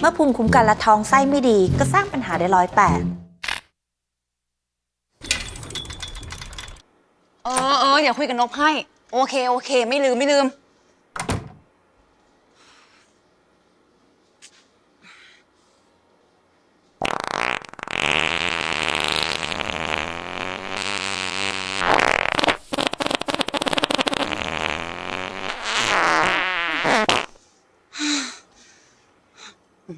เมื่อภูมิคุ้มกันและท้องไส้ไม่ดี ก็สร้างปัญหาได้ร้อยแปดเออเออเดี๋ยวคุยกับนกให้ โอเค โอเค ไม่ลืม ไม่ลืม เก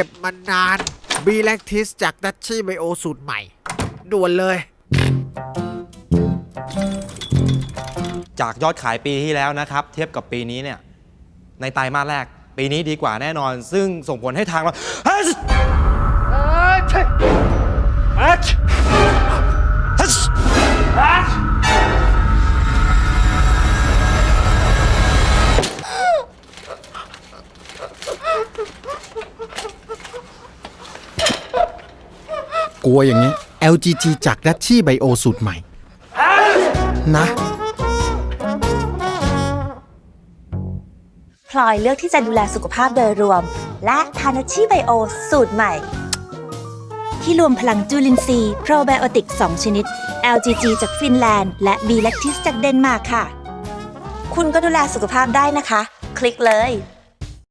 ็บมานาน บีแลคทิสจากดัชชี่ไบโอสูตรใหม่ ด่วนเลย จากยอดขายปีที่แล้วนะครับ เทียบกับปีนี้เนี่ย ในไตรมาสแรก ปีนี้ดีกว่าแน่นอน ซึ่งส่งผลให้ทางเรา เฮ้ย กลัวอย่างนี้ LGG จากดัชชี่ไบโอสูตรใหม่ นะ พลอยเลือกที่จะดูแลสุขภาพโดยรวม และทานาชิไบโอสูตรใหม่ ที่รวมพลังจุลินทรีย์โปรไบโอติก 2 ชนิด LGG จากฟินแลนด์ และ B lactis จากเดนมาร์กค่ะ คุณก็ดูแลสุขภาพได้นะคะ คลิกเลย